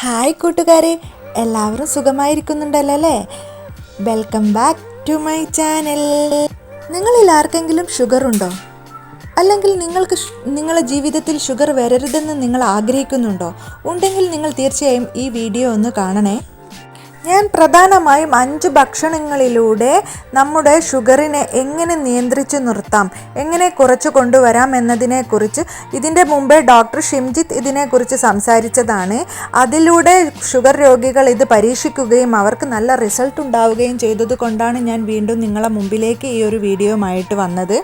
Hi കൂട്ടുകാരെ എല്ലാവരും സുഖമായിരിക്കുന്നുണ്ടല്ലോ അല്ലേ? Welcome back to my channel നിങ്ങളിൽ ആർക്കെങ്കിലും ഷുഗർ ഉണ്ടോ? അല്ലെങ്കിൽ നിങ്ങൾക്ക് നിങ്ങളുടെ ജീവിതത്തിൽ ഷുഗർ വരരുതെന്ന് നിങ്ങൾ ആഗ്രഹിക്കുന്നുണ്ടോ? ഉണ്ടെങ്കിൽ നിങ്ങൾ തീർച്ചയായും ഈ വീഡിയോ ഒന്ന് കാണണേ. ഞാൻ പ്രധാനമായും അഞ്ച് ഭക്ഷണങ്ങളിലൂടെ നമ്മുടെ ഷുഗറിനെ എങ്ങനെ നിയന്ത്രിച്ച് നിർത്താം എങ്ങനെ കുറച്ച് കൊണ്ടുവരാം എന്നതിനെക്കുറിച്ച് ഇതിന്റെ മുമ്പേ ഡോക്ടർ ഷിംജിത്ത് ഇതിനെക്കുറിച്ച് സംസാരിച്ചതാണ്. അതിലൂടെ ഷുഗർ രോഗികൾ ഇത് പരീക്ഷിക്കുകയും അവർക്ക് നല്ല റിസൾട്ട് ഉണ്ടാവുകയും ചെയ്തത് കൊണ്ടാണ് ഞാൻ വീണ്ടും നിങ്ങളെ മുമ്പിലേക്ക് ഈ ഒരു വീഡിയോയുമായിട്ട് വന്നത്.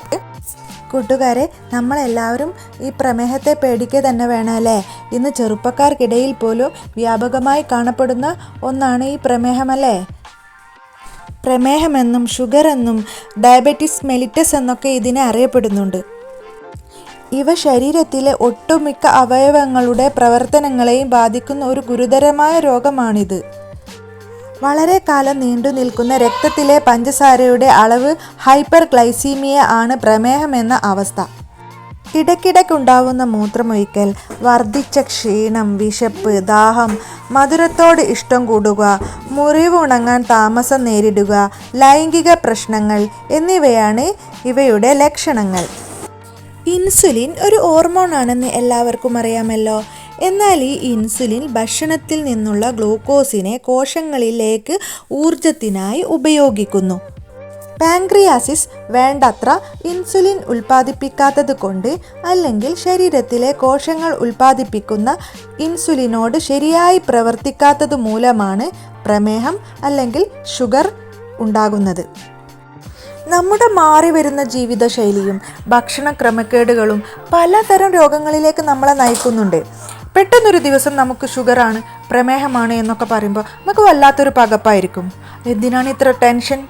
കൂട്ടുകാരെ നമ്മളെല്ലാവരും ഈ പ്രമേഹത്തെ പേടിക്കുക തന്നെ വേണം അല്ലേ ഇന്ന് ചെറുപ്പക്കാർക്കിടയിൽ പോലും വ്യാപകമായി കാണപ്പെടുന്ന ഒന്നാണ് ഈ പ്രമേഹമല്ലേ? പ്രമേഹമെന്നും ഷുഗർ എന്നും ഡയബറ്റിസ് മെലിറ്റസ് എന്നൊക്കെ ഇതിനെ അറിയപ്പെടുന്നുണ്ട്. ഇവ ശരീരത്തിലെ ഒട്ടുമിക്ക അവയവങ്ങളുടെ പ്രവർത്തനങ്ങളെയും ബാധിക്കുന്ന ഒരു ഗുരുതരമായ രോഗമാണിത്. വളരെ കാലം നീണ്ടു നിൽക്കുന്ന രക്തത്തിലെ പഞ്ചസാരയുടെ അളവ് ഹൈപ്പർ ഗ്ലൈസീമിയ ആണ് പ്രമേഹമെന്ന അവസ്ഥ. ഇടയ്ക്കിടയ്ക്കുണ്ടാവുന്ന മൂത്രമൊഴിക്കൽ വർദ്ധിച്ച ക്ഷീണം വിശപ്പ് ദാഹം മധുരത്തോട് ഇഷ്ടം കൂടുക മുറിവ് ഉണങ്ങാൻ താമസം നേരിടുക ലൈംഗിക പ്രശ്നങ്ങൾ എന്നിവയാണ് ഇവയുടെ ലക്ഷണങ്ങൾ. ഇൻസുലിൻ ഒരു ഹോർമോൺ ആണെന്ന് എല്ലാവർക്കും അറിയാമല്ലോ. എന്നാൽ ഈ ഇൻസുലിൻ ഭക്ഷണത്തിൽ നിന്നുള്ള ഗ്ലൂക്കോസിനെ കോശങ്ങളിലേക്ക് ഊർജത്തിനായി ഉപയോഗിക്കുന്നു. പാൻക്രിയാസിസ് വേണ്ടത്ര ഇൻസുലിൻ ഉൽപ്പാദിപ്പിക്കാത്തത് കൊണ്ട് അല്ലെങ്കിൽ ശരീരത്തിലെ കോശങ്ങൾ ഉൽപ്പാദിപ്പിക്കുന്ന ഇൻസുലിനോട് ശരിയായി പ്രവർത്തിക്കാത്തത് മൂലമാണ് പ്രമേഹം അല്ലെങ്കിൽ ഷുഗർ ഉണ്ടാകുന്നത്. നമ്മുടെ മാറി വരുന്ന ജീവിതശൈലിയും ഭക്ഷണ ക്രമക്കേടുകളും പലതരം രോഗങ്ങളിലേക്ക് നമ്മളെ നയിക്കുന്നുണ്ട്. പെട്ടെന്നൊരു ദിവസം നമുക്ക് ഷുഗറാണ് പ്രമേഹമാണ് എന്നൊക്കെ പറയുമ്പോൾ നമുക്ക് വല്ലാത്തൊരു പകപ്പായിരിക്കും. എന്തിനാണ് ഇത്ര ടെൻഷൻ?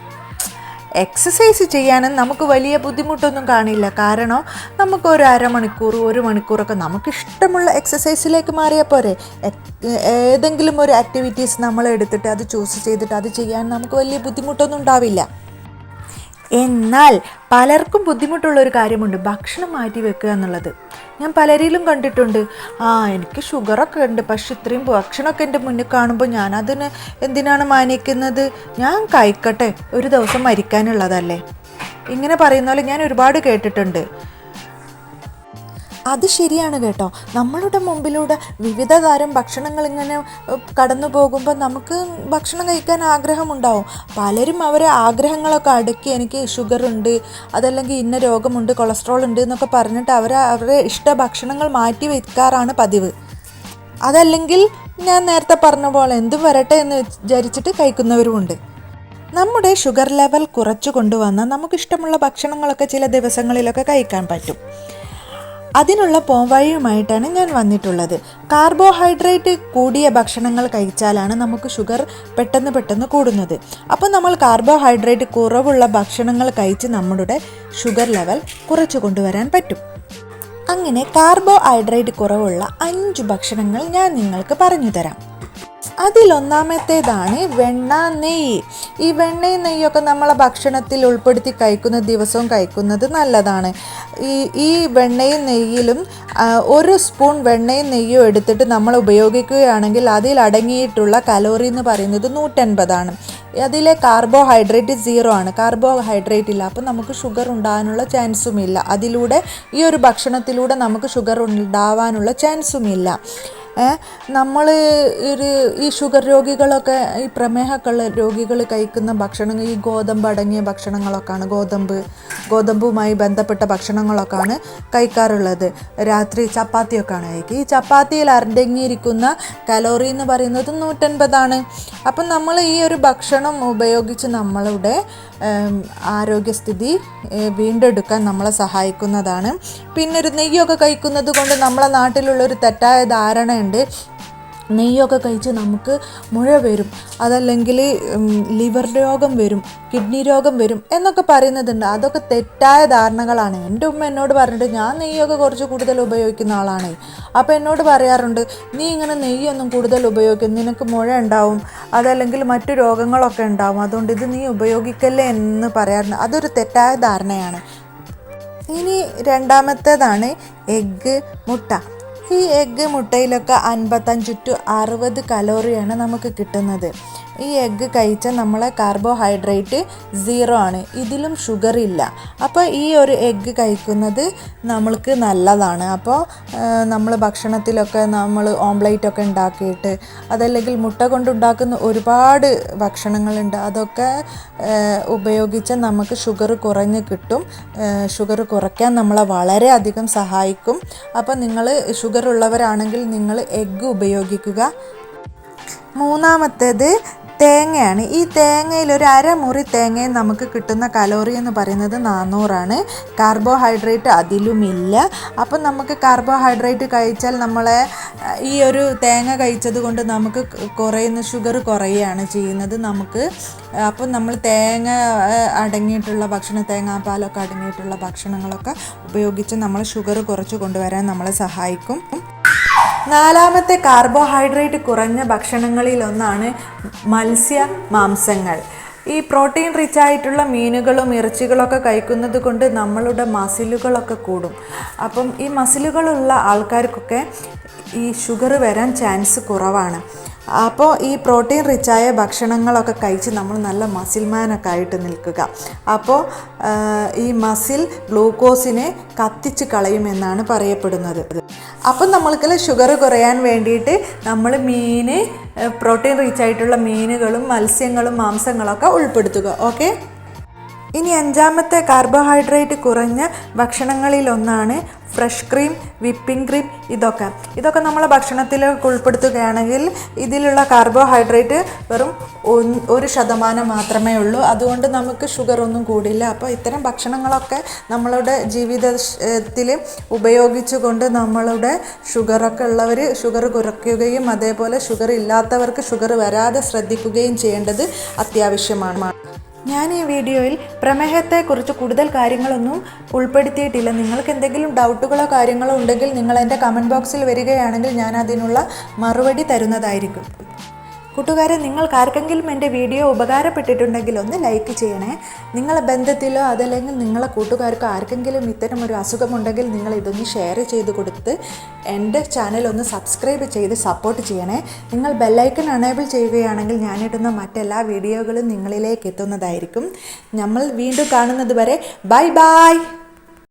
എക്സസൈസ് ചെയ്യാനും നമുക്ക് വലിയ ബുദ്ധിമുട്ടൊന്നും കാണില്ല. കാരണം നമുക്ക് ഒരു അരമണിക്കൂർ ഒരു മണിക്കൂറൊക്കെ നമുക്കിഷ്ടമുള്ള എക്സസൈസിലേക്ക് മാറിയാൽ പോരെ? ഏതെങ്കിലും ഒരു ആക്ടിവിറ്റീസ് നമ്മൾ എടുത്തിട്ട് അത് ചൂസ് ചെയ്തിട്ട് അത് ചെയ്യാൻ നമുക്ക് വലിയ ബുദ്ധിമുട്ടൊന്നും ഉണ്ടാവില്ല. എന്നാൽ പലർക്കും ബുദ്ധിമുട്ടുള്ള ഒരു കാര്യമുണ്ട്. ഭക്ഷണം മാറ്റി വെക്കുക എന്നുള്ളത്. ഞാൻ പലരിലും കണ്ടിട്ടുണ്ട്. ആ എനിക്ക് ഷുഗറൊക്കെ ഉണ്ട്. പക്ഷെ ഇത്രയും ഭക്ഷണമൊക്കെ എന്റെ മുന്നിൽ കാണുമ്പോൾ ഞാൻ അതിന് എന്തിനാണ് മാനിക്കുന്നത്? ഞാൻ കഴിക്കട്ടെ. ഒരു ദിവസം മരിക്കാനുള്ളതല്ലേ? ഇങ്ങനെ പറയുന്ന പോലെ ഞാൻ ഒരുപാട് കേട്ടിട്ടുണ്ട്. അത് ശരിയാണ് കേട്ടോ. നമ്മളുടെ മുമ്പിലൂടെ വിവിധ തരം ഭക്ഷണങ്ങൾ ഇങ്ങനെ കടന്നു പോകുമ്പോൾ നമുക്ക് ഭക്ഷണം കഴിക്കാൻ ആഗ്രഹമുണ്ടാവും. പലരും അവരെ ആഗ്രഹങ്ങളൊക്കെ അടുക്കി എനിക്ക് ഷുഗർ ഉണ്ട് അതല്ലെങ്കിൽ ഇന്ന രോഗമുണ്ട് കൊളസ്ട്രോൾ ഉണ്ട് എന്നൊക്കെ പറഞ്ഞിട്ട് അവർ അവരുടെ ഇഷ്ട ഭക്ഷണങ്ങൾ മാറ്റി വയ്ക്കാറാണ് പതിവ്. അതല്ലെങ്കിൽ ഞാൻ നേരത്തെ പറഞ്ഞ പോലെ എന്തും വരട്ടെ എന്ന് വിചാരിച്ചിട്ട് കഴിക്കുന്നവരുമുണ്ട്. നമ്മുടെ ഷുഗർ ലെവൽ കുറച്ചു കൊണ്ടുവന്നാൽ നമുക്കിഷ്ടമുള്ള ഭക്ഷണങ്ങളൊക്കെ ചില ദിവസങ്ങളിലൊക്കെ കഴിക്കാൻ പറ്റും. അതിനുള്ള പോംവഴിയുമായിട്ടാണ് ഞാൻ വന്നിട്ടുള്ളത്. കാർബോഹൈഡ്രേറ്റ് കൂടിയ ഭക്ഷണങ്ങൾ കഴിച്ചാലാണ് നമുക്ക് ഷുഗർ പെട്ടെന്ന് പെട്ടെന്ന് കൂടുന്നത്. അപ്പോൾ നമ്മൾ കാർബോഹൈഡ്രേറ്റ് കുറവുള്ള ഭക്ഷണങ്ങൾ കഴിച്ച് നമ്മുടെ ഷുഗർ ലെവൽ കുറച്ച് കൊണ്ടുവരാൻ പറ്റും. അങ്ങനെ കാർബോഹൈഡ്രേറ്റ് കുറവുള്ള അഞ്ച് ഭക്ഷണങ്ങൾ ഞാൻ നിങ്ങൾക്ക് പറഞ്ഞു തരാം. അതിലൊന്നാമത്തേതാണ് വെണ്ണ നെയ്യ്. ഈ വെണ്ണയും നെയ്യൊക്കെ നമ്മളെ ഭക്ഷണത്തിൽ ഉൾപ്പെടുത്തി കഴിക്കുന്ന ദിവസവും കഴിക്കുന്നത് നല്ലതാണ്. ഈ ഈ വെണ്ണയും നെയ്യിലും ഒരു സ്പൂൺ വെണ്ണയും നെയ്യും എടുത്തിട്ട് നമ്മൾ ഉപയോഗിക്കുകയാണെങ്കിൽ അതിൽ അടങ്ങിയിട്ടുള്ള കലോറി എന്ന് പറയുന്നത് നൂറ്റൻപതാണ്. അതിലെ കാർബോഹൈഡ്രേറ്റ് സീറോ ആണ്. കാർബോഹൈഡ്രേറ്റ് ഇല്ല. അപ്പോൾ നമുക്ക് ഷുഗർ ഉണ്ടാകാനുള്ള ചാൻസും ഇല്ല അതിലൂടെ ഈ ഒരു ഭക്ഷണത്തിലൂടെ നമുക്ക് ഷുഗർ ഉണ്ടാവാനുള്ള ചാൻസും ഇല്ല നമ്മൾ ഒരു ഈ ഷുഗർ രോഗികളൊക്കെ ഈ പ്രമേഹമൊക്കെ ഉള്ള രോഗികൾ കഴിക്കുന്ന ഭക്ഷണങ്ങൾ ഈ ഗോതമ്പ് അടങ്ങിയ ഭക്ഷണങ്ങളൊക്കെയാണ് ഗോതമ്പ് ഗോതമ്പുമായി ബന്ധപ്പെട്ട ഭക്ഷണങ്ങളൊക്കെയാണ് കഴിക്കാറുള്ളത്. രാത്രി ചപ്പാത്തിയൊക്കെയാണ് കഴിക്കുക. ഈ ചപ്പാത്തിയിൽ അടങ്ങിയിരിക്കുന്ന കലോറി എന്ന് പറയുന്നത് നൂറ്റൻപതാണ്. അപ്പം നമ്മൾ ഈ ഒരു ഭക്ഷണം ഉപയോഗിച്ച് നമ്മളുടെ ആരോഗ്യസ്ഥിതി വീണ്ടെടുക്കാൻ നമ്മളെ സഹായിക്കുന്നതാണ്. പിന്നെ ഒരു നെയ്യൊക്കെ കഴിക്കുന്നത് കൊണ്ട് നമ്മളെ നാട്ടിലുള്ള ഒരു തെറ്റായ ധാരണയുണ്ട്. നെയ്യൊക്കെ കഴിച്ച് നമുക്ക് മുഴ വരും. അതല്ലെങ്കിൽ ലിവർ രോഗം വരും കിഡ്നി രോഗം വരും എന്നൊക്കെ പറയുന്നതുണ്ട്. അതൊക്കെ തെറ്റായ ധാരണകളാണ്. എന്റെ ഉമ്മ എന്നോട് പറഞ്ഞിട്ട് ഞാൻ നെയ്യൊക്കെ കുറച്ച് കൂടുതൽ ഉപയോഗിക്കുന്ന ആളാണ്. അപ്പോൾ എന്നോട് പറയാറുണ്ട് നീ ഇങ്ങനെ നെയ്യൊന്നും കൂടുതൽ ഉപയോഗിക്കും നിനക്ക് മുഴ ഉണ്ടാവും. അതല്ലെങ്കിൽ മറ്റു രോഗങ്ങളൊക്കെ ഉണ്ടാവും. അതുകൊണ്ട് ഇത് നീ ഉപയോഗിക്കല്ലേ എന്ന് പറയാറുണ്ട്. അതൊരു തെറ്റായ ധാരണയാണ്. ഇനി രണ്ടാമത്തേതാണ് എഗ്ഗ് മുട്ട. ഈ എഗ്ഗ് മുട്ടയിലൊക്കെ അൻപത്തഞ്ച് ടു അറുപത് കലോറിയാണ് നമുക്ക് കിട്ടുന്നത്. ഈ എഗ്ഗ് കഴിച്ചാൽ നമ്മളെ കാർബോഹൈഡ്രേറ്റ് സീറോ ആണ്. ഇതിലും ഷുഗർ ഇല്ല. അപ്പോൾ ഈ ഒരു എഗ്ഗ് കഴിക്കുന്നത് നമ്മൾക്ക് നല്ലതാണ്. അപ്പോൾ നമ്മൾ ഭക്ഷണത്തിലൊക്കെ നമ്മൾ ഓംലൈറ്റ് ഒക്കെ ഉണ്ടാക്കിയിട്ട് അതല്ലെങ്കിൽ മുട്ട കൊണ്ടുണ്ടാക്കുന്ന ഒരുപാട് ഭക്ഷണങ്ങളുണ്ട്. അതൊക്കെ ഉപയോഗിച്ച് നമുക്ക് ഷുഗർ കുറഞ്ഞ് കിട്ടും. ഷുഗർ കുറയ്ക്കാൻ നമ്മളെ വളരെയധികം സഹായിക്കും. അപ്പോൾ നിങ്ങൾ ഷുഗർ ഉള്ളവരാണെങ്കിൽ നിങ്ങൾ എഗ്ഗ് ഉപയോഗിക്കുക. മൂന്നാമത്തേത് തേങ്ങയാണ്. ഈ തേങ്ങയിൽ ഒരു അരമുറി തേങ്ങയിൽ നമുക്ക് കിട്ടുന്ന കലോറി എന്ന് പറയുന്നത് നാനൂറാണ് കാർബോഹൈഡ്രേറ്റ് അതിലുമില്ല. അപ്പം നമുക്ക് കാർബോഹൈഡ്രേറ്റ് കഴിച്ചാൽ നമ്മളെ ഈ ഒരു തേങ്ങ കഴിച്ചത് കൊണ്ട് നമുക്ക് കുറയുന്ന ഷുഗർ കുറയുകയാണ് ചെയ്യുന്നത് നമുക്ക്. അപ്പം നമ്മൾ തേങ്ങ അടങ്ങിയിട്ടുള്ള ഭക്ഷണം തേങ്ങാപ്പാലൊക്കെ അടങ്ങിയിട്ടുള്ള ഭക്ഷണങ്ങളൊക്കെ ഉപയോഗിച്ച് നമ്മൾ ഷുഗർ കുറച്ച് കൊണ്ടുവരാൻ നമ്മളെ സഹായിക്കും. നാലാമത്തെ കാർബോഹൈഡ്രേറ്റ് കുറഞ്ഞ ഭക്ഷണങ്ങളിൽ ഒന്നാണ് മത്സ്യ മാംസങ്ങൾ. ഈ പ്രോട്ടീൻ റിച്ച് ആയിട്ടുള്ള മീനുകളും ഇറച്ചികളൊക്കെ കഴിക്കുന്നത് കൊണ്ട് നമ്മളുടെ മസിലുകളൊക്കെ കൂടും. അപ്പം ഈ മസിലുകളുള്ള ആൾക്കാർക്കൊക്കെ ഈ ഷുഗർ വരാൻ ചാൻസ് കുറവാണ്. അപ്പോൾ ഈ പ്രോട്ടീൻ റിച്ചായ ഭക്ഷണങ്ങളൊക്കെ കഴിച്ച് നമ്മൾ നല്ല മസിൽമാനൊക്കെ ആയിട്ട് നിൽക്കുക. അപ്പോൾ ഈ മസിൽ ഗ്ലൂക്കോസിനെ കത്തിച്ച് കളയുമെന്നാണ് പറയപ്പെടുന്നത്. അപ്പം നമ്മൾക്ക് ഷുഗർ കുറയാൻ വേണ്ടിയിട്ട് നമ്മൾ മീൻ പ്രോട്ടീൻ റിച്ച് ആയിട്ടുള്ള മീനുകളും മത്സ്യങ്ങളും മാംസങ്ങളൊക്കെ ഉൾപ്പെടുത്തുക. ഓക്കെ? ഇനി അഞ്ചാമത്തെ കാർബോഹൈഡ്രേറ്റ് കുറഞ്ഞ ഭക്ഷണങ്ങളിലൊന്നാണ് ഫ്രഷ് ക്രീം വിപ്പിംഗ് ക്രീം ഇതൊക്കെ. ഇതൊക്കെ നമ്മൾ ഭക്ഷണത്തിലേക്ക് ഉൾപ്പെടുത്തുകയാണെങ്കിൽ ഇതിലുള്ള കാർബോഹൈഡ്രേറ്റ് വെറും ഒരു ശതമാനം മാത്രമേ ഉള്ളൂ. അതുകൊണ്ട് നമുക്ക് ഷുഗർ ഒന്നും കൂടില്ല അപ്പോൾ ഇത്തരം ഭക്ഷണങ്ങളൊക്കെ നമ്മളുടെ ജീവിതത്തിൽ ഉപയോഗിച്ചുകൊണ്ട് നമ്മളുടെ ഷുഗറൊക്കെ ഉള്ളവർ ഷുഗർ കുറയ്ക്കുകയും അതേപോലെ ഷുഗർ ഇല്ലാത്തവർക്ക് ഷുഗർ വരാതെ ശ്രദ്ധിക്കുകയും ചെയ്യേണ്ടത് അത്യാവശ്യമാണ്. ഞാൻ ഈ വീഡിയോയിൽ പ്രമേഹത്തെക്കുറിച്ച് കൂടുതൽ കാര്യങ്ങളൊന്നും ഉൾപ്പെടുത്തിയിട്ടില്ല. നിങ്ങൾക്ക് എന്തെങ്കിലും ഡൗട്ടുകളോ കാര്യങ്ങളോ ഉണ്ടെങ്കിൽ നിങ്ങൾ എന്റെ കമന്റ് ബോക്സിൽ വരികയാണെങ്കിൽ ഞാൻ അതിനുള്ള മറുപടി തരുന്നതായിരിക്കും. കൂട്ടുകാരെ നിങ്ങൾക്ക് ആർക്കെങ്കിലും എന്റെ വീഡിയോ ഉപകാരപ്പെട്ടിട്ടുണ്ടെങ്കിൽ ഒന്ന് ലൈക്ക് ചെയ്യണേ. നിങ്ങളെ ബന്ധത്തിലോ അതല്ലെങ്കിൽ നിങ്ങളെ കൂട്ടുകാർക്കോ ആർക്കെങ്കിലും ഇത്തരം ഒരു അസുഖമുണ്ടെങ്കിൽ നിങ്ങൾ ഇതൊന്ന് ഷെയർ ചെയ്ത് കൊടുത്ത് എന്റെ ചാനൽ ഒന്ന് സബ്സ്ക്രൈബ് ചെയ്ത് സപ്പോർട്ട് ചെയ്യണേ. നിങ്ങൾ ബെല്ലൈക്കൺ അണേബിൾ ചെയ്യുകയാണെങ്കിൽ ഞാനിടുന്ന മറ്റെല്ലാ വീഡിയോകളും നിങ്ങളിലേക്ക് എത്തുന്നതായിരിക്കും. നമ്മൾ വീണ്ടും കാണുന്നത് വരെ. Bye bye!